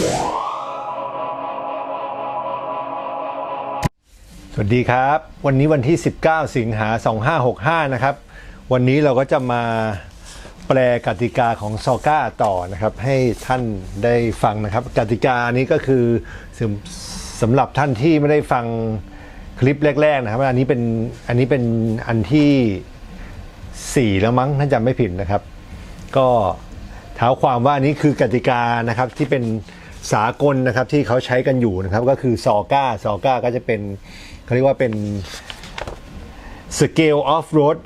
สวัสดีครับ วันนี้วันที่ 19 สิงหา 2565 นะครับ วันนี้เราก็จะมาแปลกติกาของซอก้าต่อนะครับ ให้ท่านได้ฟังนะครับ กติกานี้ก็คือสำสำหรับท่านที่ไม่ได้ฟังคลิปแรก ๆ นะครับ อันนี้เป็นอันนี้เป็นอันที่ 4 แล้วมั้งถ้าจำไม่ผิดนะครับ ก็เท้าความว่าอันนี้คือกติกานะครับที่เป็น สากลนะครับที่เขาใช้กันอยู่นะครับก็คือซอก้าซอก้าก็จะเป็นเขาเรียกว่าเป็น Scale of Road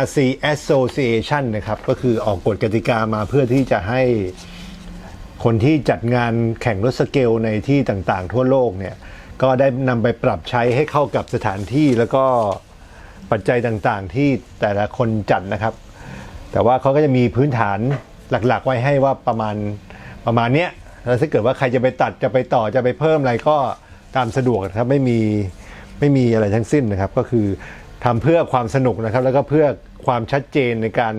RC Association นะครับก็คือออกกฎกติกามาเพื่อที่จะให้คนที่จัดงานแข่งรถสเกลในที่ต่างๆ ทั่วโลกเนี่ยก็ได้นำไปปรับใช้ให้เข้ากับสถานที่แล้วก็ปัจจัยต่างๆ ที่แต่ละคนจัดนะครับ แต่ว่าเขาก็จะมีพื้นฐานหลักๆ ไว้ให้ว่าประมาณประมาณเนี้ย แล้วถ้าเกิดว่าใครจะไปตัดจะไปต่อจะไปเพิ่มอะไรก็ตามสะดวกนะครับไม่มีไม่มีอะไรทั้งสิ้นนะครับ ก็คือทำเพื่อความสนุกนะครับ แล้วก็เพื่อความชัดเจนในการ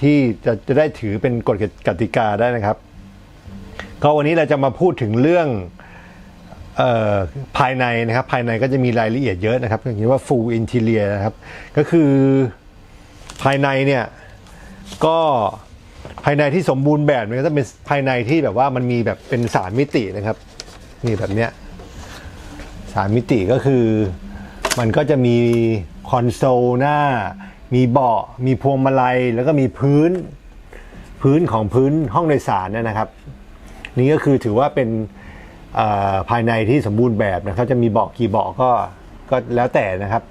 ที่จะจะได้ถือเป็นกฎกติกาได้นะครับ ก็วันนี้เราจะมาพูดถึงเรื่องออภายในนะครับภายในก็จะมีรายละเอียดเยอะนะครับอย่างนี้ว่า full interior นะครับ ก็คือภายในเนี่ยก็ ภายในที่สมบูรณ์แบบมันก็จะเป็นภายในที่แบบว่ามันมีแบบเป็นสามมิตินะครับ นี่แบบเนี้ยสามมิติก็คือ มันก็จะมีคอนโซลหน้า มีเบาะมีพวงมาลัย แล้วก็มีพื้นพื้นของพื้นห้องโดยสารเนยนะครับ นี่ก็คือถือว่าเป็นภายในที่สมบูรณ์แบบนะครับจะมีเบาะกี่เบาะก็ก็แล้วแต่นะครับ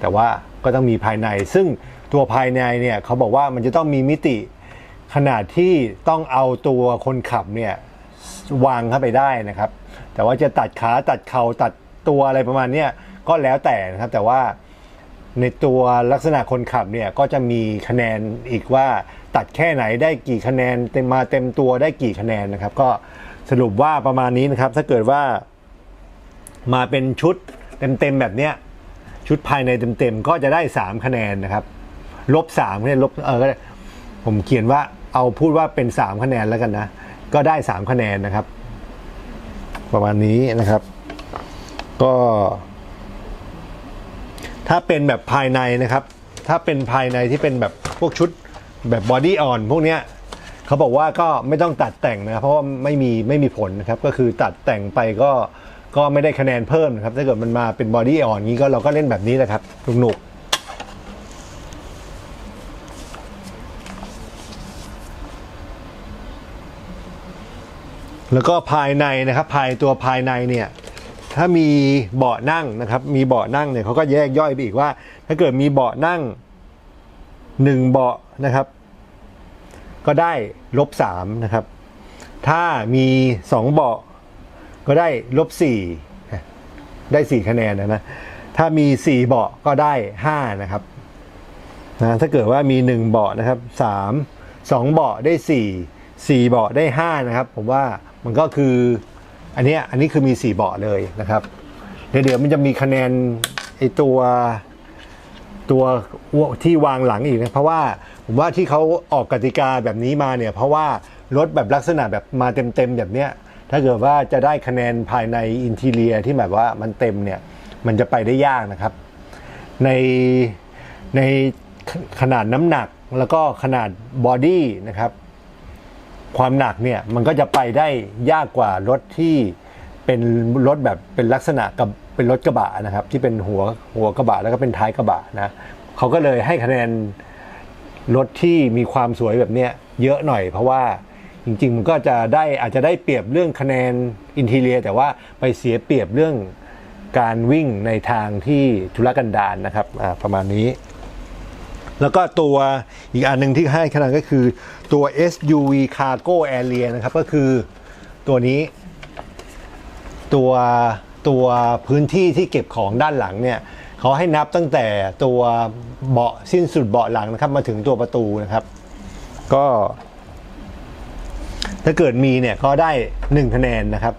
แต่ว่าก็ต้องมีภายใน ซึ่งตัวภายในเนี่ยเขาบอกว่ามันจะต้องมีมิติ ขนาดที่ต้องเอาตัวคนขับเนี่ยวางเข้าไปได้นะครับ แต่ว่าจะตัดขาตัดเข่าตัดตัวอะไรประมาณนี้ก็แล้วแต่นะครับ แต่ว่าในตัวลักษณะคนขับเนี่ยก็จะมีคะแนนอีกว่าตัดแค่ไหนได้กี่คะแนนเต็มมาเต็มตัวได้กี่คะแนนนะครับ ก็สรุปว่าประมาณนี้นะครับ ถ้าเกิดว่ามาเป็นชุดเต็มๆแบบเนี้ยชุดภายในเต็มๆก็จะได้ 3 คะแนนนะครับลบ3คะแนนลบเออก็ได้ผมเขียนว่า เอาพูดว่าเป็น 3 คะแนนแล้วกันนะ ก็ได้ 3 คะแนนนะครับ ประมาณนี้นะครับ ก็ ถ้าเป็นแบบภายในนะครับ ถ้าเป็นภายในที่เป็นแบบพวกชุดแบบบอดี้ออนพวกเนี้ยเขาบอกว่าก็ไม่ต้องตัดแต่งนะเพราะว่าไม่มีไม่มีผลนะครับ ก็คือตัดแต่งไปก็ก็ไม่ได้คะแนนเพิ่มนะครับ ถ้าเกิดมันมาเป็นบอดี้ออนนี้ก็เราก็เล่นแบบนี้แหละครับสนุก แล้วก็ภายในนะครับภายตัวภายในเนี่ยถ้ามีเบาะนั่งนะครับ มีเบาะนั่งเนี่ยเขาก็แยกย่อยไปอีกว่า ถ้าเกิดมีเบาะนั่งหนึ่งเบาะนะครับ ก็ได้ลบสามนะครับ ถ้ามีสองเบาะก็ได้ลบสี่ได้สี่คะแนนนะนะถ้ามีสี่เบาะก็ได้ห้านะครับนะถ้าเกิดว่ามีหนึ่งเบาะนะครับสามสองเบาะได้สี่สี่เบาะได้ห้านะครับ ผมว่ามันก็คืออันนี้อันนี้คือมี 4 เบาะเลยนะครับ เดี๋ยวเดี๋ยวมันจะมีคะแนนไอตัวตัวที่วางหลังอีกนะเพราะว่าผมว่าที่เขาออกกติกาแบบนี้มาเนี่ยเพราะว่ารถแบบลักษณะแบบมาเต็มๆแบบเนี้ยถ้าเกิดว่าจะได้คะแนนภายในอินทีเลียที่แบบว่ามันเต็มเนี่ยมันจะไปได้ยากนะครับ ในในขนาดน้ำหนักแล้วก็ขนาดบอดี้นะครับ ความหนักเนี่ยมันก็จะไปได้ยากกว่ารถที่เป็นรถแบบเป็นลักษณะกับเป็นรถกระบะนะครับ ที่เป็นหัวหัวกระบะแล้วก็เป็นท้ายกระบะนะเขาก็เลยให้คะแนนรถที่มีความสวยแบบเนี้ยเยอะหน่อย เพราะว่าจริงๆมันก็จะได้อาจจะได้เปรียบเรื่องคะแนนอินทีเลีย แต่ว่าไปเสียเปรียบเรื่องการวิ่งในทางที่ธุรกันดารนะครับประมาณนี้ แล้วก็ตัวอีกอันหนึ่งที่ให้ขนาดก็คือตัว SUV Cargo Area นะครับ ก็คือตัวนี้ ตัวตัวพื้นที่ที่เก็บของด้านหลังเนี่ยเขาให้นับตั้งแต่ตัวเบาะสิ้นสุดเบาะหลังนะครับ มาถึงตัวประตูนะครับ ก็ ถ้าเกิดมีเนี่ยก็ได้1คะแนนนะครับ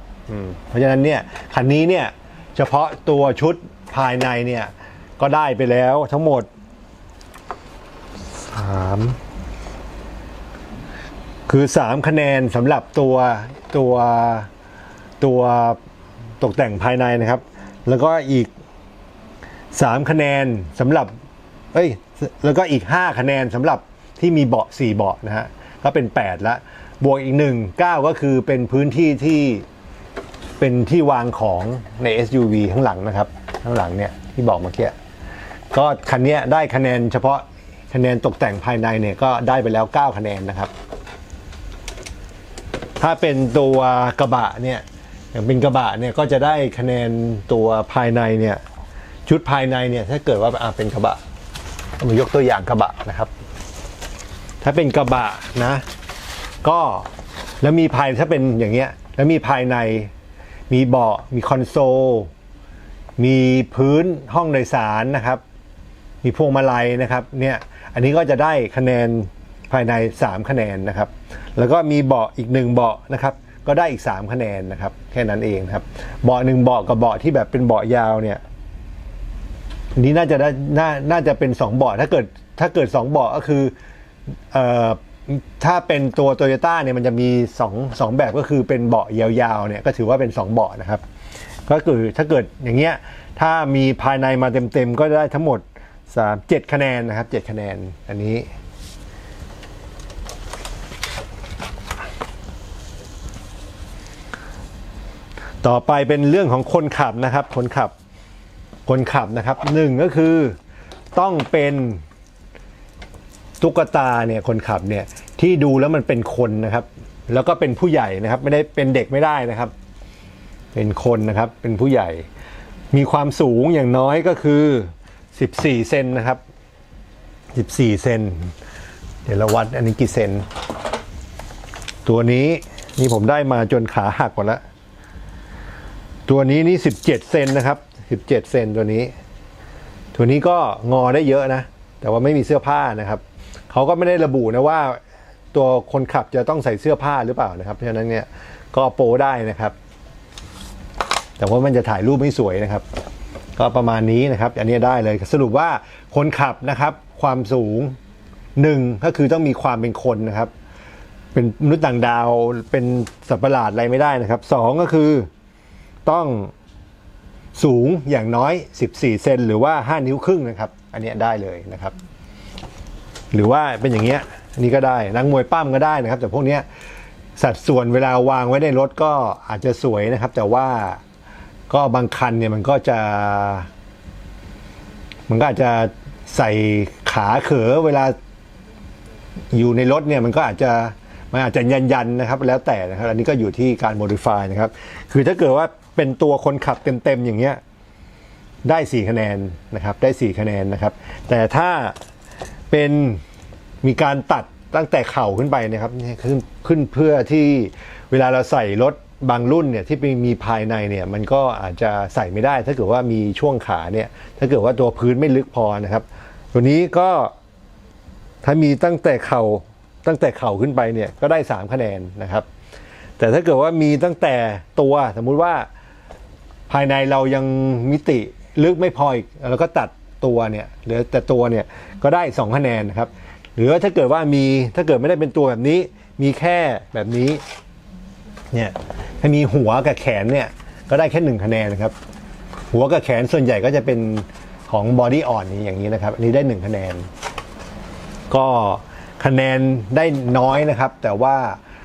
เพราะฉะนั้นเนี่ยคันนี้เนี่ยเฉพาะตัวชุดภายในเนี่ยก็ได้ไปแล้วทั้งหมด สามคือ3คะแนนสำหรับตัวตัวตัวตกแต่งภายในนะครับ แล้วก็อีก3คะแนนสำหรับ เอ้ย แล้วก็อีก5คะแนนสำหรับที่มีเบาะ4เบาะนะฮะ ก็เป็น8ละ บวกอีก1 9ก็คือเป็นพื้นที่ที่เป็นที่วางของใน SUV ข้างหลังนะครับ ข้างหลังเนี่ยที่บอกเมื่อกี้ ก็คันเนี้ยได้คะแนนเฉพาะ คะแนนตกแต่งภายในเนี่ยก็ได้ไปแล้ว 9 คะแนนนะครับ ถ้าเป็นตัวกระบะเนี่ยอย่างเป็นกระบะเนี่ยก็จะได้คะแนนตัวภายในเนี่ยชุดภายในเนี่ยถ้าเกิดว่าอะเป็นกระบะมายกตัวอย่างกระบะนะครับ ถ้าเป็นกระบะนะ ก็แล้วมีภายถ้าเป็นอย่างเงี้ยแล้วมีภายในมีเบาะมีคอนโซล มีพื้นห้องโดยสารนะครับ มีพวงมาลัยนะครับเนี่ย อันนี้ก็จะได้คะแนนภายใน 3 คะแนนนะครับ แล้วก็มีเบาะอีกหนึ่งเบาะนะครับ ก็ได้อีก 3 คะแนนนะครับ แค่นั้นเองครับ เบาะหนึ่งเบาะกับเบาะที่แบบเป็นเบาะยาวเนี่ยอันนี้น่าจะได้น่าน่าจะเป็น 2 เบาะถ้าเกิดถ้าเกิด 2 เบาะก็คือเอ่อถ้าเป็นตัวโตโยต้าเนี่ยมันจะมี2 2แบบก็คือเป็นเบาะยาวๆเนี่ยก็ถือว่าเป็น 2 เบาะนะครับ ก็คือถ้าเกิดอย่างเงี้ยถ้ามีภายในมาเต็มๆก็ได้ทั้งหมด 3 7คะแนนนะครับ7คะแนนอันนี้ ต่อไปเป็นเรื่องของคนขับนะครับ คนขับ คนขับนะครับหนึ่งก็คือต้องเป็นตุ๊กตาเนี่ยคนขับเนี่ยที่ดูแล้วมันเป็นคนนะครับ แล้วก็เป็นผู้ใหญ่นะครับ ไม่ได้เป็นเด็กไม่ได้นะครับ เป็นคนนะครับเป็นผู้ใหญ่ มีความสูงอย่างน้อยก็คือ 14 เซนนะครับ 14 เซน เดี๋ยวเราวัดอันนี้กี่เซน ตัวนี้นี่ผมได้มาจนขาหักหมดแล้ว ตัวนี้นี่ 17 เซนนะครับ 17 เซนตัวนี้ ตัวนี้ก็งอได้เยอะนะ แต่ว่าไม่มีเสื้อผ้านะครับ เขาก็ไม่ได้ระบุนะว่า ตัวคนขับจะต้องใส่เสื้อผ้าหรือเปล่านะครับ เพราะฉะนั้นเนี่ยก็โปได้นะครับ แต่ว่ามันจะถ่ายรูปไม่สวยนะครับ ก็ประมาณนี้นะครับ อันนี้ได้เลยสรุปว่าคนขับนะครับ ความสูงหนึ่งก็คือต้องมีความเป็นคนนะครับ เป็นมนุษย์ต่างดาวเป็นสัตว์ประหลาดอะไรไม่ได้นะครับสองก็คือต้องสูงอย่างน้อย 14 เซนหรือว่า 5 นิ้วครึ่งนะครับ อันนี้ได้เลยนะครับ หรือว่าเป็นอย่างเงี้ยอันนี้ก็ได้นักมวยปั้มก็ได้นะครับ แต่พวกเนี้ยสัดส่วนเวลาวางไว้ในรถก็อาจจะสวยนะครับ แต่ว่า ก็บางคันเนี่ยมันก็จะ มันก็อาจจะใส่ขาเขอเวลาอยู่ในรถเนี่ยมันก็อาจจะมันอาจจะยันยันๆนะครับ แล้วแต่นะครับ อันนี้ก็อยู่ที่การ modify นะครับ คือถ้าเกิดว่าเป็นตัวคนขับเต็มๆอย่างเงี้ยได้ 4 คะแนนนะครับ ได้ 4 คะแนนนะครับ แต่ถ้าเป็นมีการตัดตั้งแต่เข่าขึ้นไปนะครับขึ้นขึ้นเพื่อที่เวลาเราใส่รถ บางรุ่นเนี่ยที่มีภายในเนี่ยมันก็อาจจะใส่ไม่ได้ ถ้าเกิดว่ามีช่วงขาเนี่ยถ้าเกิดว่าตัวพื้นไม่ลึกพอนะครับ ตัวนี้ก็ถ้ามีตั้งแต่เข่าตั้งแต่เข่าขึ้นไปเนี่ยก็ได้ 3 คะแนนนะครับ แต่ถ้าเกิดว่ามีตั้งแต่ตัวสมมุติว่าภายในเรายังมิติลึกไม่พออีกเราก็ตัดตัวเนี่ยเหลือแต่ตัวเนี่ยก็ได้ 2 คะแนนนะครับ หรือว่าถ้าเกิดว่ามีถ้าเกิดไม่ได้เป็นตัวแบบนี้ มีแค่แบบนี้ เนี่ยถ้ามีหัวกับแขนเนี่ยก็ได้แค่หนึ่งคะแนนนะครับ หัวกับแขนส่วนใหญ่ก็จะเป็นของบอดี้อ่อนนี้อย่างนี้นะครับ อันนี้ได้หนึ่งคะแนน ก็คะแนนได้น้อยนะครับ แต่ว่า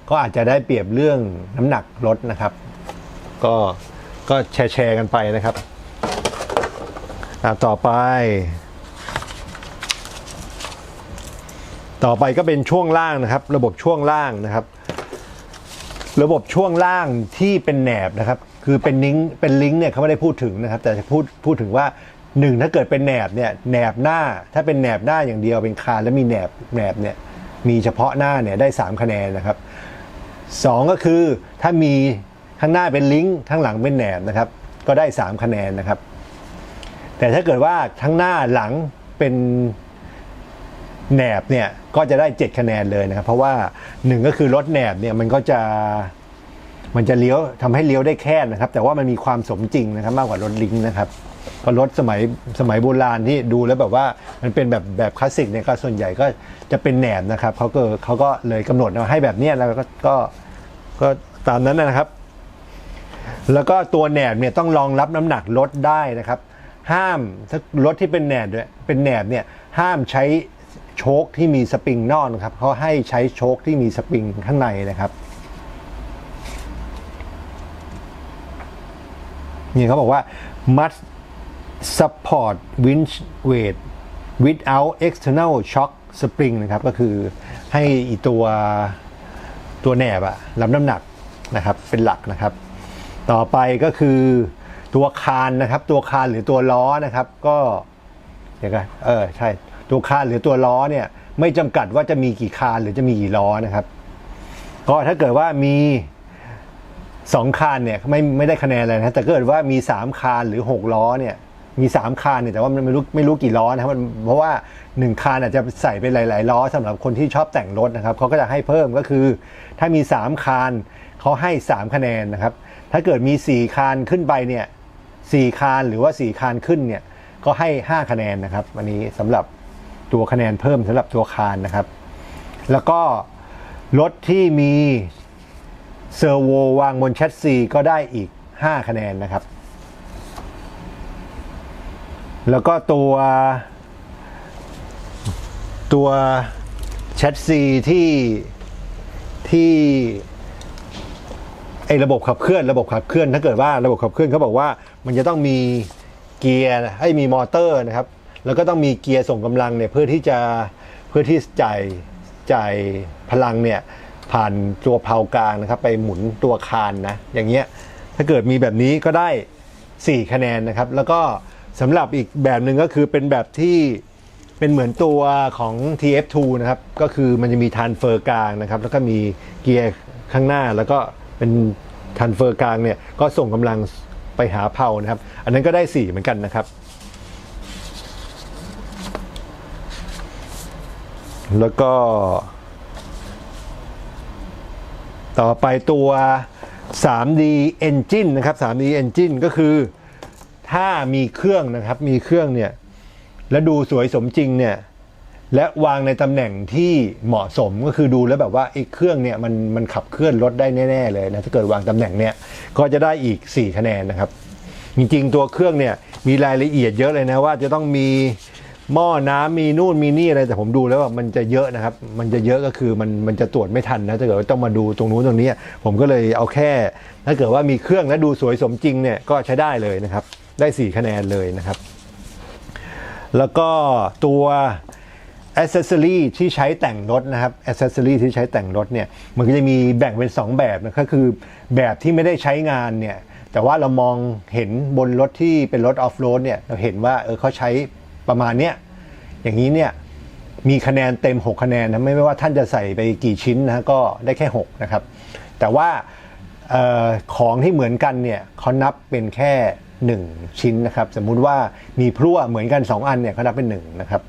ก็อาจจะได้เปรียบเรื่องน้ำหนักรถนะครับ ก็ก็แชร์แชร์กันไปนะครับต่อไป ต่อไปก็เป็นช่วงล่างนะครับ ระบบช่วงล่างนะครับ ระบบช่วงล่างที่เป็นแหนบนะครับ คือเป็นลิงก์เป็นลิงก์เนี่ยเขาไม่ได้พูดถึงนะครับ แต่จะพูดพูดถึงว่าหนึ่งถ้าเกิดเป็นแหนบเนี่ยแหนบหน้าถ้าเป็นแหนบหน้าอย่างเดียวเป็นคานแล้วมีแหนบแหนบเนี่ยมีเฉพาะหน้าเนี่ยได้ 3 คะแนนนะครับสองก็คือถ้ามีข้างหน้าเป็นลิงก์ข้างหลังเป็นแหนบนะครับ ก็ได้ 3 คะแนนนะครับ แต่ถ้าเกิดว่าทั้งหน้าหลังเป็น แหนบเนี่ยก็จะได้ 7 คะแนนเลยนะครับเพราะว่าหนึ่งก็คือรถแหนบเนี่ยมันก็จะมันจะเลี้ยวทำให้เลี้ยวได้แค่นะครับ แต่ว่ามันมีความสมจริงนะครับมากกว่ารถลิงก์นะครับก็รถสมัยสมัยโบราณที่ดูแล้วแบบว่ามันเป็นแบบแบบคลาสสิกเนี่ยก็ส่วนใหญ่ก็จะเป็นแหนบนะครับเขาก็เขาก็เลยกำหนดมาให้แบบนี้แล้วก็ก็ก็ตามนั้นนะครับ แล้วก็ตัวแหนบเนี่ยต้องรองรับน้ำหนักรถได้นะครับ ห้ามถ้ารถที่เป็นแหนบด้วยเป็นแหนบเนี่ยห้ามใช้ โชคที่มีสปริงนอกนะครับเขาให้ใช้โชคที่มีสปริงข้างในนะครับนี่เขาบอกว่า must support winch weight without external shock spring นะครับ ก็คือให้อีตัวตัวแหนบอะรับน้ำหนักนะครับ เป็นหลักนะครับ ต่อไปก็คือตัวคานนะครับ ตัวคานหรือตัวล้อนะครับ ก็เดี๋ยวกันเออ ใช่ ตัวคานหรือตัวล้อเนี่ยไม่จำกัดว่าจะมีกี่คานหรือจะมีกี่ล้อนะครับ ก็ถ้าเกิดว่ามีสองคานเนี่ยไม่ไม่ได้คะแนนเลยนะแต่เกิดว่ามี 3 คานหรือ 6 ล้อเนี่ยมี 3 คานเนี่ยแต่ว่ามันไม่รู้ไม่รู้กี่ล้อนะครับมันเพราะว่า 1 คานอาจจะใส่เป็นหลาย ๆ ล้อสำหรับคนที่ชอบแต่งรถนะครับเขาก็จะให้เพิ่มก็คือ ถ้ามี 3 คานเขาให้ 3 คะแนนนะครับ ถ้าเกิดมี 4 คานขึ้นไปเนี่ยสี่คานหรือว่า 4 คานขึ้นเนี่ยก็ให้ 5 คะแนนนะครับอันนี้สำหรับ ตัวคะแนนเพิ่มสำหรับตัวคานนะครับ แล้วก็รถที่มีเซอร์โววางบนแชสซีก็ได้อีก 5 คะแนนนะครับ แล้วก็ตัวตัวแชสซีที่ที่ไอระบบขับเคลื่อนระบบขับเคลื่อนถ้าเกิดว่าระบบขับเคลื่อนเขาบอกว่ามันจะต้องมีเกียร์ให้มีมอเตอร์นะครับ แล้วก็ต้องมีเกียร์ส่งกำลังเนี่ยเพื่อที่จะเพื่อที่จ่ายจ่ายพลังเนี่ยผ่านตัวเพลากลางนะครับ ไปหมุนตัวคานนะอย่างเงี้ยถ้าเกิดมีแบบนี้ก็ได้ 4 คะแนนนะครับ แล้วก็สำหรับอีกแบบหนึ่งก็คือเป็นแบบที่เป็นเหมือนตัวของ TF2 นะครับ ก็คือมันจะมีทันเฟอร์กลางนะครับ แล้วก็มีเกียร์ข้างหน้าแล้วก็เป็นทันเฟอร์กลางเนี่ยก็ส่งกำลังไปหาเพลานะครับ อันนั้นก็ได้ 4 เหมือนกันนะครับ แล้วก็ ต่อไปตัว 3D Engine นะครับ 3D Engine ก็คือถ้ามีเครื่องนะครับ มีเครื่องเนี่ย แล้วดูสวยสมจริงเนี่ยและวางในตำแหน่งที่เหมาะสมก็คือดูแล้วแบบว่าไอ้เครื่องเนี่ยมันมันขับเคลื่อนรถได้แน่ๆเลยนะถ้าเกิดวางตำแหน่งเนี่ยก็จะได้อีก 4 คะแนนนะครับ จริงๆตัวเครื่องเนี่ยมีรายละเอียดเยอะเลยนะว่าจะต้องมี หม้อน้ำมีนู่นมีนี่อะไรแต่ผมดูแล้วว่ามันจะเยอะนะครับ มันจะเยอะก็คือมันมันจะตรวจไม่ทันนะถ้าเกิดว่าต้องมาดูตรงนู้นตรงนี้ ผมก็เลยเอาแค่ ถ้าเกิดว่ามีเครื่องและดูสวยสมจริงเนี่ยก็ใช้ได้เลยนะครับ ได้ 4 คะแนนเลยนะครับ แล้วก็ตัวอ c เซ s ซอรีที่ใช้แต่งรถนะครับอ c เซ s ซอรีที่ใช้แต่งรถเนี่ยมันก็จะมีแบ่งเป็น 2 แบบนะก็คือแบบที่ไม่ได้ใช้งานเนี่ยแต่ว่าเรามองเห็นบนรถที่เป็นรถออฟโรดเนี่ยเราเห็นว่าเออเขาใช้ ประมาณเนี้ยอย่างนี้เนี่ยมีคะแนนเต็ม 6 คะแนนนะไม่ว่าท่านจะใส่ไปกี่ชิ้นนะก็ได้แค่ 6 นะครับ แต่ว่าออของที่เหมือนกันเนี่ยเขานับเป็นแค่ 1 ชิ้นนะครับ สมมุติว่ามีพลั่วเหมือนกัน 2 อันเนี่ยเขานับเป็น 1 นะครับ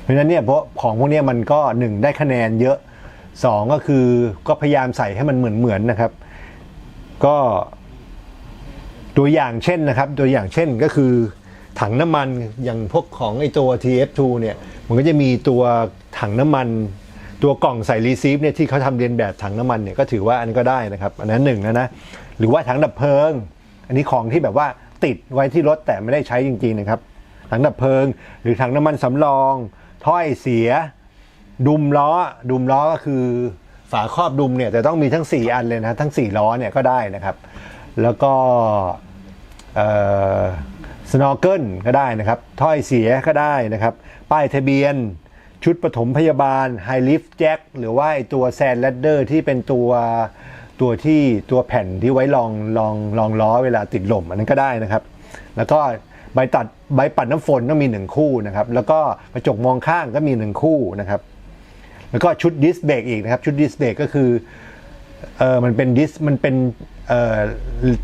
เพราะฉะนั้นเนี่ยเพราะของพวกนี้มันก็ 1 ได้คะแนนเยอะ 2 ก็คือก็พยายามใส่ให้มันเหมือนเหมือนๆนะครับ ก็ตัวอย่างเช่นนะครับ ตัวอย่างเช่นก็คือ ถังน้ำมันอย่างพวกของไอตัว TF2 เนี่ยมันก็จะมีตัวถังน้ำมัน ตัวกล่องใส่รีซีฟเนี่ยที่เขาทำเรียนแบบถังน้ำมันเนี่ยก็ถือว่าอันนก็ได้นะครับอันนั้นหนึ่งนะนะหรือว่าถังดับเพลิง อันนี้ของที่แบบว่าติดไว้ที่รถแต่ไม่ได้ใช้จริงๆนะครับถังดับเพลิง หรือถังน้ำมันสำรอง ถ้อยเสีย ดุมล้อ ดุมล้อก็คือฝาครอบดุมเนี่ยแต่ต้องมีทั้ง 4 อันเลยนะทั้ง 4 ล้อเนี่ยก็ได้นะครับ แล้วก็ สโนเกิลก็ได้นะครับ ถ้อยเสียก็ได้นะครับ ป้ายทะเบียน ชุดปฐมพยาบาลไฮลิฟ t แจ็คหรือว่าตัวแซน d ลดเดอร์ที่เป็นตัวตัวที่ตัวแผ่นที่ไว้รองรองรองล้อเวลาติดลมอันนั้นก็ได้นะครับ แล้วก็ใบตัดใบปัดน้ำฝนต้องมีหนึ่งคู่นะครับ แล้วก็กระจกมองข้างก็มีหนึ่งคู่นะครับ แล้วก็ชุดดิสเบรกอีกนะครับ ชุดดิสเบรกก็คือเออมันเป็นดิสมันเป็น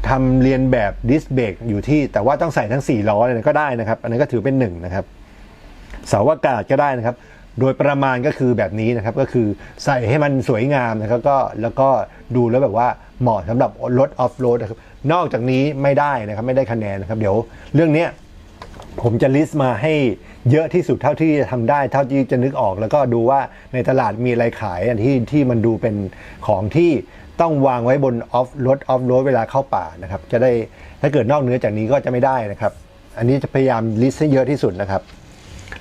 ทำเรียนแบบดิสเบรกอยู่ที่ แต่ว่าต้องใส่ทั้ง 4 ล้อเลยก็ได้นะครับ อันนั้นก็ถือเป็น1นะครับเสาอากาศก็ได้นะครับ โดยประมาณก็คือแบบนี้นะครับ ก็คือใส่ให้มันสวยงามนะครับก็แล้วก็ดูแล้วแบบว่าเหมาะสำหรับรถออฟโรดนะครับนอกจากนี้ไม่ได้นะครับไม่ได้คะแนนนะครับ เดี๋ยวเรื่องนี้ผมจะลิสต์มาให้เยอะที่สุดเท่าที่จะทำได้เท่าที่จะนึกออก แล้วก็ดูว่าในตลาดมีอะไรขายอันที่ที่มันดูเป็นของที่ ต้องวางไว้บนออฟรถออฟโรดเวลาเข้าป่านะครับ จะได้ถ้าเกิดนอกเหนือจากนี้ก็จะไม่ได้นะครับ อันนี้จะพยายามลิสต์ให้เยอะที่สุดนะครับ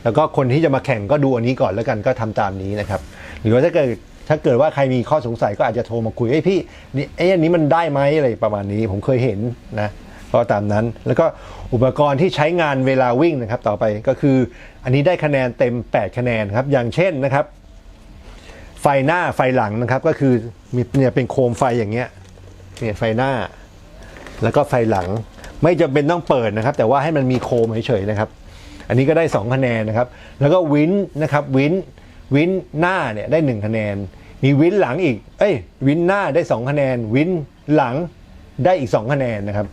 แล้วก็คนที่จะมาแข่งก็ดูอันนี้ก่อนแล้วกันก็ทำตามนี้นะครับ หรือว่าถ้าเกิดถ้าเกิดว่าใครมีข้อสงสัยก็อาจจะโทรมาคุยไอ้พี่นี่ไอ้อันนี้มันได้ไหมอะไรประมาณนี้ ผมเคยเห็นนะก็ตามนั้น แล้วก็อุปกรณ์ที่ใช้งานเวลาวิ่งนะครับ ต่อไปก็คืออันนี้ได้คะแนนเต็ม 8 คะแนนครับ อย่างเช่นนะครับ ไฟหน้าไฟหลังนะครับก็คือมีเนี่ยเป็นโคมไฟอย่างเงี้ยเนี่ยไฟหน้า แล้วก็ไฟหลัง ไม่จำเป็นต้องเปิดนะครับ แต่ว่าให้มันมีโคมเฉยๆนะครับ อันนี้ก็ได้ 2 คะแนนนะครับ แล้วก็วินนะครับวินวินหน้าเนี่ยได้ 1 คะแนน มีวินหลังอีก เอ้ยวินหน้าได้ 2 คะแนน วินหลังได้อีก 2 คะแนนนะครับ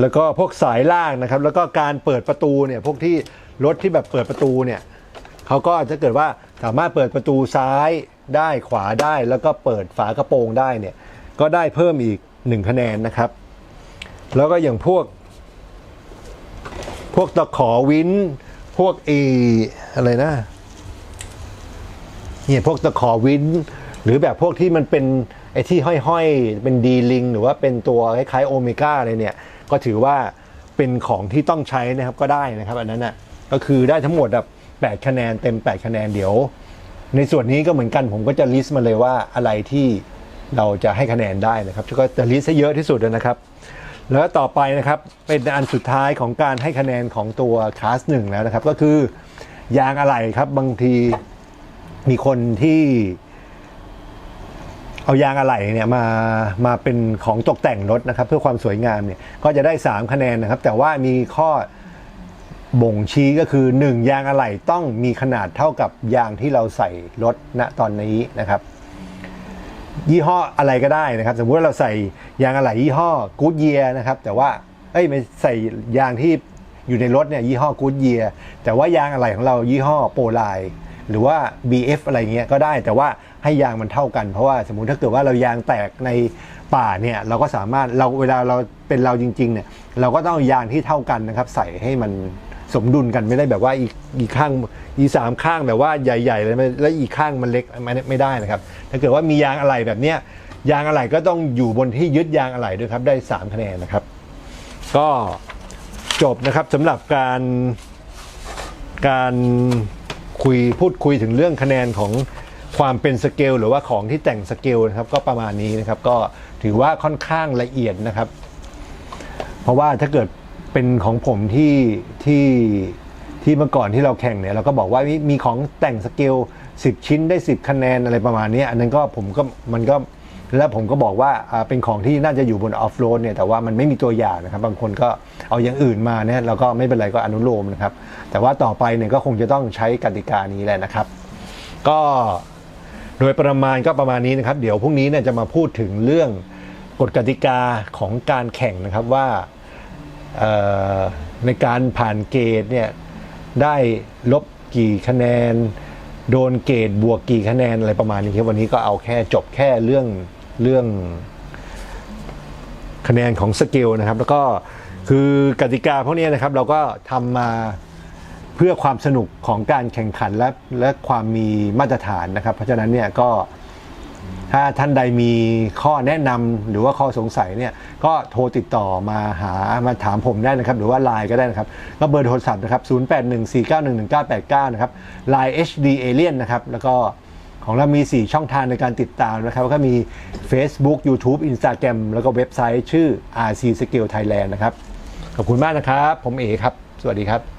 แล้วก็พวกสายล่างนะครับ แล้วก็การเปิดประตูเนี่ยพวกที่รถที่แบบเปิดประตูเนี่ยเขาก็จะเกิดว่า สามารถเปิดประตูซ้ายได้ขวาได้แล้วก็เปิดฝากระโปรงได้เนี่ยก็ได้เพิ่มอีก 1 คะแนนนะครับ แล้วก็อย่างพวก พวกตะขอวินพวกเออะไรนะเนี่ยพวกตะขอวินหรือแบบพวกที่มันเป็นไอ้ที่ห้อยๆ เป็นดีลิงหรือว่าเป็นตัวคล้ายๆโอเมก้าอะไรเนี่ย ก็ถือว่าเป็นของที่ต้องใช้นะครับก็ได้นะครับ อันนั้นน่ะก็คือได้ทั้งหมดแบบ 8 คะแนนเต็ม 8 คะแนนเดี๋ยว ในส่วนนี้ก็เหมือนกันผมก็จะลิสต์มาเลยว่าอะไรที่เราจะให้คะแนนได้นะครับก็จะลิสต์ให้เยอะที่สุดนะครับ แล้วต่อไปนะครับเป็นอันสุดท้ายของการให้คะแนนของตัวคลาสหนึ่งแล้วนะครับ ก็คือยางอะไหล่ครับบางทีมีคนที่เอายางอะไหล่เนี่ยมามาเป็นของตกแต่งรถนะครับ เพื่อความสวยงามเนี่ยก็จะได้ 3 คะแนนนะครับ แต่ว่ามีข้อ บ่งชี้ก็คือ 1 ยางอะไหล่ต้องมีขนาดเท่ากับยางที่เราใส่รถณตอนนี้นะครับ ยี่ห้ออะไรก็ได้นะครับ สมมุติเราใส่ยางอะไหล่ยี่ห้อกู๊ดเยียนะครับ แต่ว่าเอ้ยไม่ใส่ยางที่อยู่ในรถเนี่ยยี่ห้อกู๊ดเยียแต่ว่ายางอะไหล่ของเรายี่ห้อโปรไลหรือว่า BF อะไรเงี้ยก็ได้แต่ว่าให้ยางมันเท่ากัน เพราะว่าสมมุติถ้าเกิดว่าเรายางแตกในป่าเนี่ยเราก็สามารถเราเวลาเราเป็นเราจริงๆเนี่ยเราก็ต้องอายางที่เท่ากันนะครับ ใส่ให้มัน สมดุลกันไม่ได้แบบว่าอีกอีกข้างอีสามข้างแบบว่าใหญ่ๆเลยแล้วอีกข้างมันเล็กไม่ไม่ได้นะครับ ถ้าเกิดว่ามียางอะไหล่แบบเนี้ยยางอะไหล่ก็ต้องอยู่บนที่ยึดยางอะไหล่ด้วยครับได้ 3 คะแนนนะครับ ก็จบนะครับสำหรับการการคุยพูดคุยถึงเรื่องคะแนนของความเป็นสเกลหรือว่าของที่แต่งสเกลนะครับก็ประมาณนี้นะครับก็ถือว่าค่อนข้างละเอียดนะครับ เพราะว่าถ้าเกิด เป็นของผมที่ที่ที่เมื่อก่อนที่เราแข่งเนี่ยเราก็บอกว่ามีมีของแต่งสเกล10 ชิ้นได้ 10 คะแนนอะไรประมาณนี้อันนั้นก็ผมก็มันก็แล้วผมก็บอกว่าเป็นของที่น่าจะอยู่บนออฟโรดเนี่ยแต่ว่ามันไม่มีตัวอย่างนะครับ บางคนก็เอาอย่างอื่นมาเนี่ยเราก็ไม่เป็นไรก็อนุโลมนะครับ แต่ว่าต่อไปเนี่ยก็คงจะต้องใช้กติกานี้แหละนะครับ ก็โดยประมาณก็ประมาณนี้นะครับ เดี๋ยวพรุ่งนี้เนี่ยจะมาพูดถึงเรื่องกฎกติกาของการแข่งนะครับว่า ในการผ่านเกณฑ์เนี่ยได้ลบกี่คะแนน โดนเกณฑ์บวกกี่คะแนนอะไรประมาณนี้ครับวันนี้ก็เอาแค่จบแค่เรื่องเรื่องคะแนนของสกิลนะครับ แล้วก็คือกติกาพวกนี้นะครับเราก็ทำมาเพื่อความสนุกของการแข่งขันและและความมีมาตรฐานนะครับ เพราะฉะนั้นเนี่ยก็ ถ้าท่านใดมีข้อแนะนำหรือว่าข้อสงสัยเนี่ยก็โทรติดต่อมาหามาถามผมได้นะครับ หรือว่า Line ก็ได้นะครับ ก็เบอร์โทรศัพท์นะครับ 0814911989 นะครับ Line HD Alien นะครับ แล้วก็ของเรามี 4 ช่องทางในการติดตามนะครับ ก็มี Facebook YouTube Instagram แล้วก็เว็บไซต์ชื่อ RC Skill Thailand นะครับ ขอบคุณมากนะครับ ผมเอครับ สวัสดีครับ